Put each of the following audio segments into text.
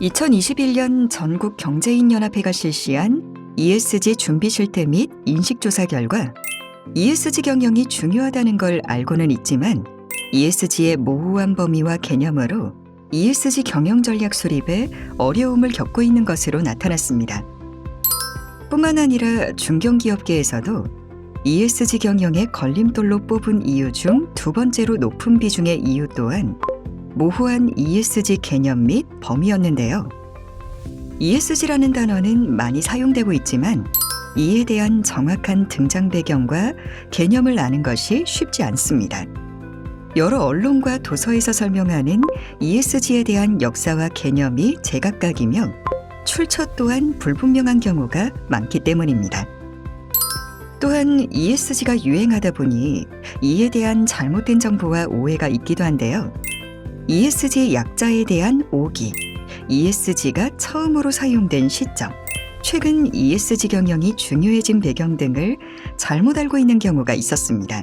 2021년 전국 경제인연합회가 실시한 ESG 준비 실태 및 인식조사 결과 ESG 경영이 중요하다는 걸 알고는 있지만 ESG의 모호한 범위와 개념으로 ESG 경영 전략 수립에 어려움을 겪고 있는 것으로 나타났습니다. 뿐만 아니라 중견기업계에서도 ESG 경영의 걸림돌로 뽑은 이유 중 두 번째로 높은 비중의 이유 또한 모호한 ESG 개념 및 범위였는데요. ESG라는 단어는 많이 사용되고 있지만 이에 대한 정확한 등장 배경과 개념을 아는 것이 쉽지 않습니다. 여러 언론과 도서에서 설명하는 ESG에 대한 역사와 개념이 제각각이며 출처 또한 불분명한 경우가 많기 때문입니다. 또한 ESG가 유행하다 보니 이에 대한 잘못된 정보와 오해가 있기도 한데요. ESG 약자에 대한 오기, ESG가 처음으로 사용된 시점, 최근 ESG 경영이 중요해진 배경 등을 잘못 알고 있는 경우가 있었습니다.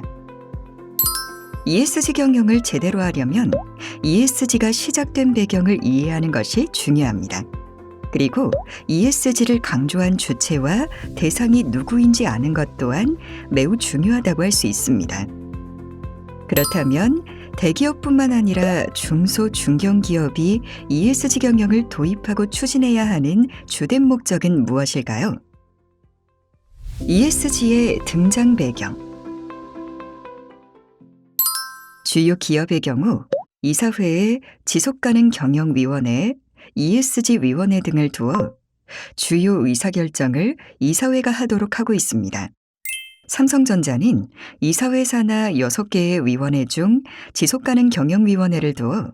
ESG 경영을 제대로 하려면 ESG가 시작된 배경을 이해하는 것이 중요합니다. 그리고 ESG를 강조한 주체와 대상이 누구인지 아는 것 또한 매우 중요하다고 할 수 있습니다. 그렇다면 대기업뿐만 아니라 중소 중견 기업이 ESG 경영을 도입하고 추진해야 하는 주된 목적은 무엇일까요? ESG의 등장 배경 주요 기업의 경우 이사회에 지속가능 경영위원회, ESG 위원회 등을 두어 주요 의사결정을 이사회가 하도록 하고 있습니다. 삼성전자는 이사회 산하 6개의 위원회 중 지속가능 경영위원회를 두어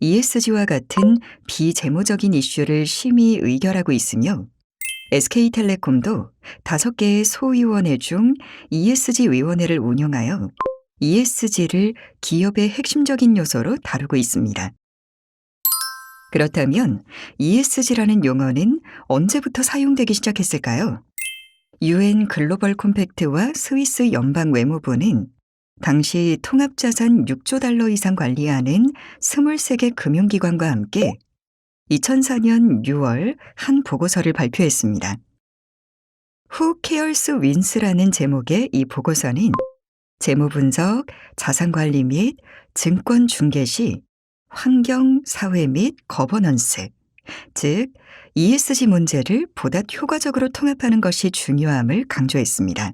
ESG와 같은 비재무적인 이슈를 심의 의결하고 있으며 SK텔레콤도 5개의 소위원회 중 ESG 위원회를 운영하여 ESG를 기업의 핵심적인 요소로 다루고 있습니다. 그렇다면 ESG라는 용어는 언제부터 사용되기 시작했을까요? 유엔 글로벌 콤팩트와 스위스 연방 외무부는 당시 통합자산 6조 달러 이상 관리하는 23개 금융기관과 함께 2004년 6월 한 보고서를 발표했습니다. Who Cares Wins라는 제목의 이 보고서는 재무 분석, 자산 관리 및 증권 중개 시 환경, 사회 및 거버넌스, 즉 ESG 문제를 보다 효과적으로 통합하는 것이 중요함을 강조했습니다.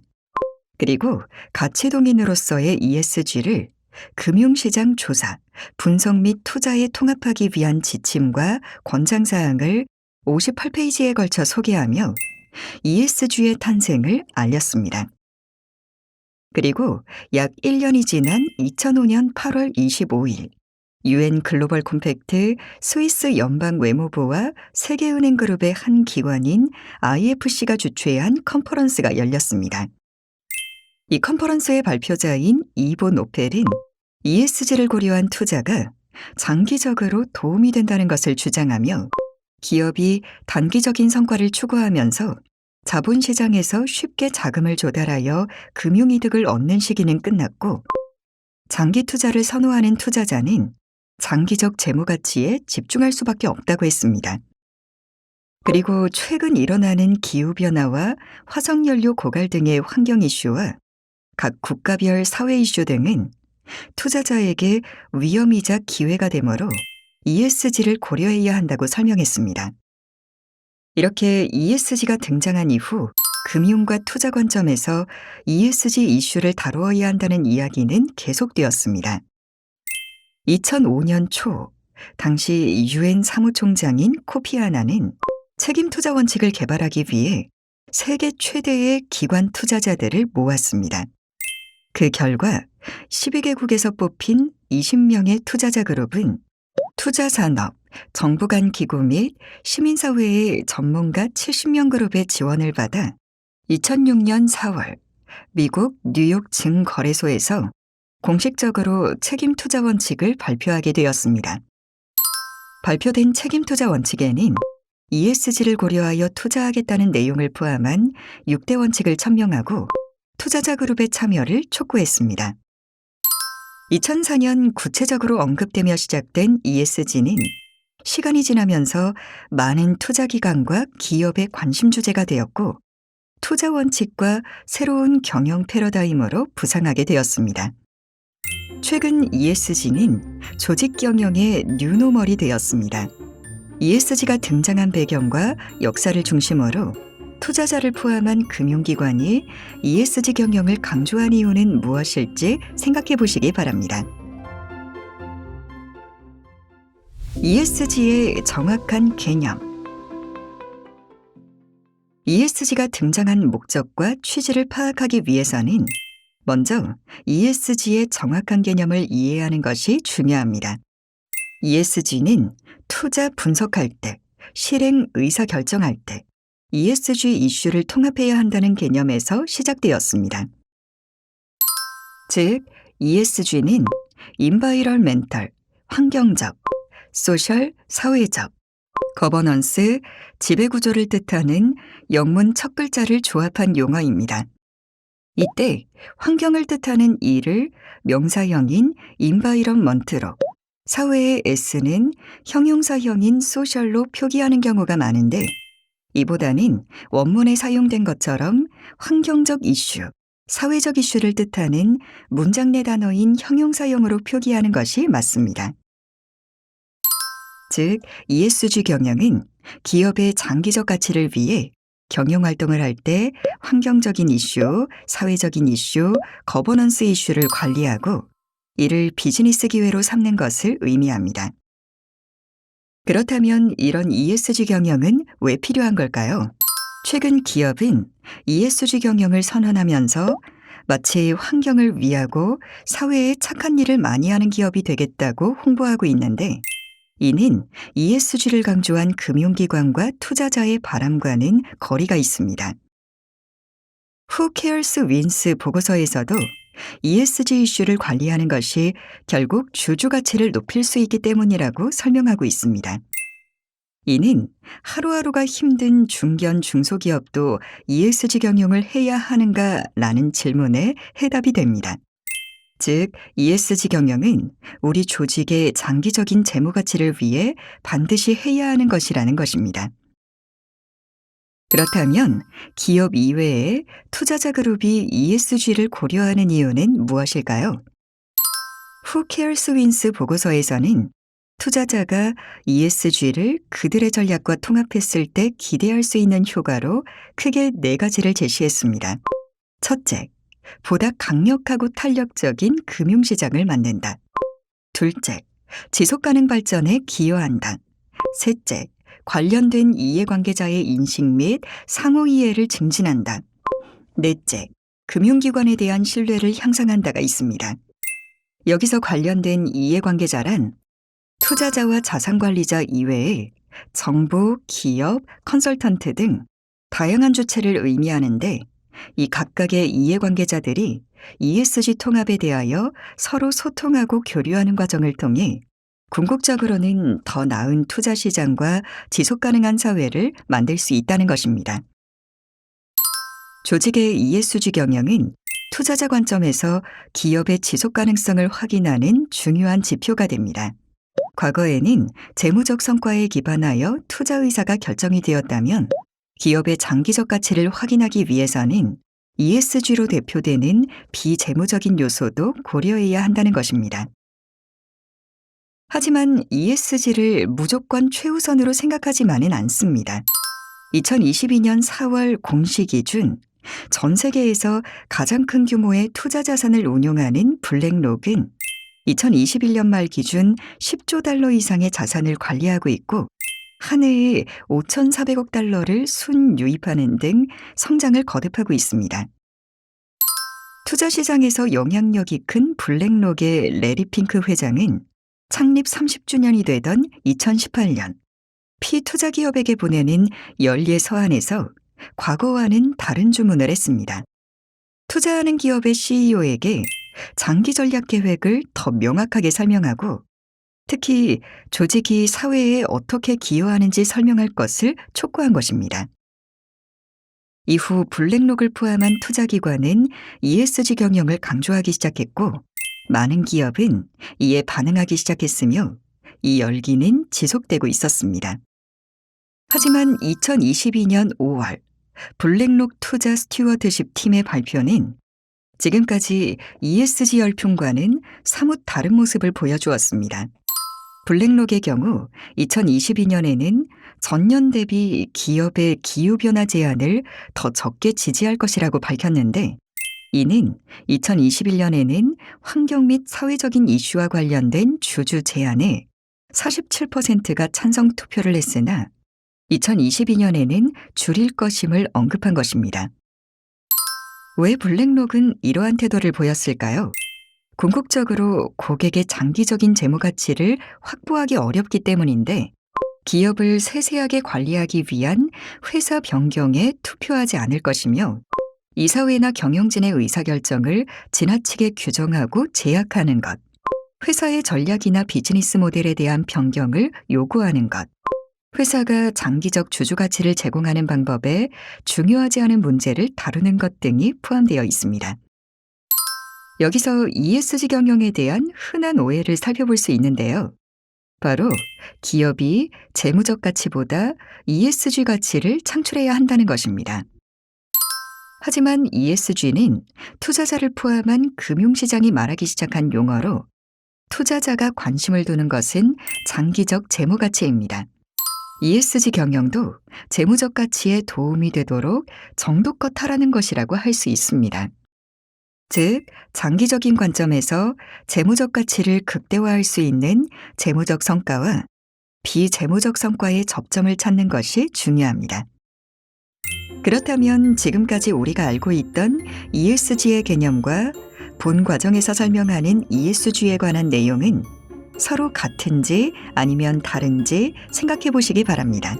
그리고 가치 동인으로서의 ESG를 금융시장 조사, 분석 및 투자에 통합하기 위한 지침과 권장사항을 58페이지에 걸쳐 소개하며 ESG의 탄생을 알렸습니다. 그리고 약 1년이 지난 2005년 8월 25일 유엔 글로벌 콤팩트 스위스 연방 외무부와 세계은행 그룹의 한 기관인 IFC가 주최한 컨퍼런스가 열렸습니다. 이 컨퍼런스의 발표자인 이보 노펠은 ESG를 고려한 투자가 장기적으로 도움이 된다는 것을 주장하며 기업이 단기적인 성과를 추구하면서 자본시장에서 쉽게 자금을 조달하여 금융이득을 얻는 시기는 끝났고 장기 투자를 선호하는 투자자는 장기적 재무 가치에 집중할 수밖에 없다고 했습니다. 그리고 최근 일어나는 기후변화와 화석연료 고갈 등의 환경 이슈와 각 국가별 사회 이슈 등은 투자자에게 위험이자 기회가 되므로 ESG를 고려해야 한다고 설명했습니다. 이렇게 ESG가 등장한 이후 금융과 투자 관점에서 ESG 이슈를 다루어야 한다는 이야기는 계속되었습니다. 2005년 초 당시 유엔 사무총장인 코피 아나는 책임 투자 원칙을 개발하기 위해 세계 최대의 기관 투자자들을 모았습니다. 그 결과 12개국에서 뽑힌 20명의 투자자 그룹은 투자 산업, 정부 간 기구 및 시민사회의 전문가 70명 그룹의 지원을 받아 2006년 4월 미국 뉴욕 증거래소에서 공식적으로 책임 투자 원칙을 발표하게 되었습니다. 발표된 책임 투자 원칙에는 ESG를 고려하여 투자하겠다는 내용을 포함한 6대 원칙을 천명하고 투자자 그룹의 참여를 촉구했습니다. 2004년 구체적으로 언급되며 시작된 ESG는 시간이 지나면서 많은 투자 기관과 기업의 관심 주제가 되었고 투자 원칙과 새로운 경영 패러다임으로 부상하게 되었습니다. 최근 ESG는 조직 경영의 뉴노멀이 되었습니다. ESG가 등장한 배경과 역사를 중심으로 투자자를 포함한 금융기관이 ESG 경영을 강조한 이유는 무엇일지 생각해 보시기 바랍니다. ESG의 정확한 개념 ESG가 등장한 목적과 취지를 파악하기 위해서는 먼저 ESG의 정확한 개념을 이해하는 것이 중요합니다. ESG는 투자 분석할 때, 실행 의사 결정할 때, ESG 이슈를 통합해야 한다는 개념에서 시작되었습니다. 즉, ESG는 인바이럴멘털, 환경적, 소셜, 사회적, 거버넌스, 지배구조를 뜻하는 영문 첫 글자를 조합한 용어입니다. 이때 환경을 뜻하는 이를 명사형인 인바이런먼트로 사회의 S는 형용사형인 소셜로 표기하는 경우가 많은데 이보다는 원문에 사용된 것처럼 환경적 이슈, 사회적 이슈를 뜻하는 문장 내 단어인 형용사형으로 표기하는 것이 맞습니다. 즉, ESG 경영은 기업의 장기적 가치를 위해 경영 활동을 할 때 환경적인 이슈, 사회적인 이슈, 거버넌스 이슈를 관리하고 이를 비즈니스 기회로 삼는 것을 의미합니다. 그렇다면 이런 ESG 경영은 왜 필요한 걸까요? 최근 기업은 ESG 경영을 선언하면서 마치 환경을 위하고 사회에 착한 일을 많이 하는 기업이 되겠다고 홍보하고 있는데 이는 ESG를 강조한 금융기관과 투자자의 바람과는 거리가 있습니다. Who Cares Wins 보고서에서도 ESG 이슈를 관리하는 것이 결국 주주 가치를 높일 수 있기 때문이라고 설명하고 있습니다. 이는 하루하루가 힘든 중견 중소기업도 ESG 경영을 해야 하는가라는 질문에 해답이 됩니다. 즉, ESG 경영은 우리 조직의 장기적인 재무 가치를 위해 반드시 해야 하는 것이라는 것입니다. 그렇다면 기업 이외에 투자자 그룹이 ESG를 고려하는 이유는 무엇일까요? Who Cares Wins 보고서에서는 투자자가 ESG를 그들의 전략과 통합했을 때 기대할 수 있는 효과로 크게 네 가지를 제시했습니다. 첫째, 보다 강력하고 탄력적인 금융시장을 만든다. 둘째, 지속가능 발전에 기여한다. 셋째, 관련된 이해관계자의 인식 및 상호 이해를 증진한다. 넷째, 금융기관에 대한 신뢰를 향상한다가 있습니다. 여기서 관련된 이해관계자란 투자자와 자산관리자 이외에 정부, 기업, 컨설턴트 등 다양한 주체를 의미하는데 이 각각의 이해관계자들이 ESG 통합에 대하여 서로 소통하고 교류하는 과정을 통해 궁극적으로는 더 나은 투자 시장과 지속 가능한 사회를 만들 수 있다는 것입니다. 조직의 ESG 경영은 투자자 관점에서 기업의 지속 가능성을 확인하는 중요한 지표가 됩니다. 과거에는 재무적 성과에 기반하여 투자 의사가 결정이 되었다면 기업의 장기적 가치를 확인하기 위해서는 ESG로 대표되는 비재무적인 요소도 고려해야 한다는 것입니다. 하지만 ESG를 무조건 최우선으로 생각하지만은 않습니다. 2022년 4월 공시 기준 전 세계에서 가장 큰 규모의 투자 자산을 운용하는 블랙록은 2021년 말 기준 10조 달러 이상의 자산을 관리하고 있고 한 해에 5,400억 달러를 순유입하는 등 성장을 거듭하고 있습니다. 투자 시장에서 영향력이 큰 블랙록의 레리 핑크 회장은 창립 30주년이 되던 2018년 피투자 기업에게 보내는 연례 서한에서 과거와는 다른 주문을 했습니다. 투자하는 기업의 CEO에게 장기 전략 계획을 더 명확하게 설명하고 특히 조직이 사회에 어떻게 기여하는지 설명할 것을 촉구한 것입니다. 이후 블랙록을 포함한 투자기관은 ESG 경영을 강조하기 시작했고 많은 기업은 이에 반응하기 시작했으며 이 열기는 지속되고 있었습니다. 하지만 2022년 5월 블랙록 투자 스튜어드십 팀의 발표는 지금까지 ESG 열풍과는 사뭇 다른 모습을 보여주었습니다. 블랙록의 경우 2022년에는 전년 대비 기업의 기후변화 제안을 더 적게 지지할 것이라고 밝혔는데 이는 2021년에는 환경 및 사회적인 이슈와 관련된 주주 제안에 47%가 찬성 투표를 했으나 2022년에는 줄일 것임을 언급한 것입니다. 왜 블랙록은 이러한 태도를 보였을까요? 궁극적으로 고객의 장기적인 재무 가치를 확보하기 어렵기 때문인데 기업을 세세하게 관리하기 위한 회사 변경에 투표하지 않을 것이며 이사회나 경영진의 의사결정을 지나치게 규정하고 제약하는 것, 회사의 전략이나 비즈니스 모델에 대한 변경을 요구하는 것, 회사가 장기적 주주 가치를 제공하는 방법에 중요하지 않은 문제를 다루는 것 등이 포함되어 있습니다. 여기서 ESG 경영에 대한 흔한 오해를 살펴볼 수 있는데요. 바로 기업이 재무적 가치보다 ESG 가치를 창출해야 한다는 것입니다. 하지만 ESG는 투자자를 포함한 금융시장이 말하기 시작한 용어로 투자자가 관심을 두는 것은 장기적 재무 가치입니다. ESG 경영도 재무적 가치에 도움이 되도록 정도껏 하라는 것이라고 할 수 있습니다. 즉, 장기적인 관점에서 재무적 가치를 극대화할 수 있는 재무적 성과와 비재무적 성과의 접점을 찾는 것이 중요합니다. 그렇다면 지금까지 우리가 알고 있던 ESG의 개념과 본 과정에서 설명하는 ESG에 관한 내용은 서로 같은지 아니면 다른지 생각해 보시기 바랍니다.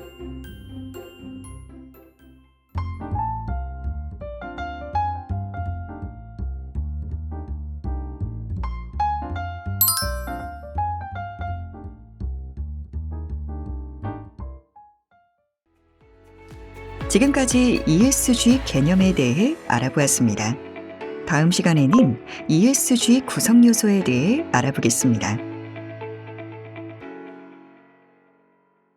지금까지 ESG 개념에 대해 알아보았습니다. 다음 시간에는 ESG 구성 요소에 대해 알아보겠습니다.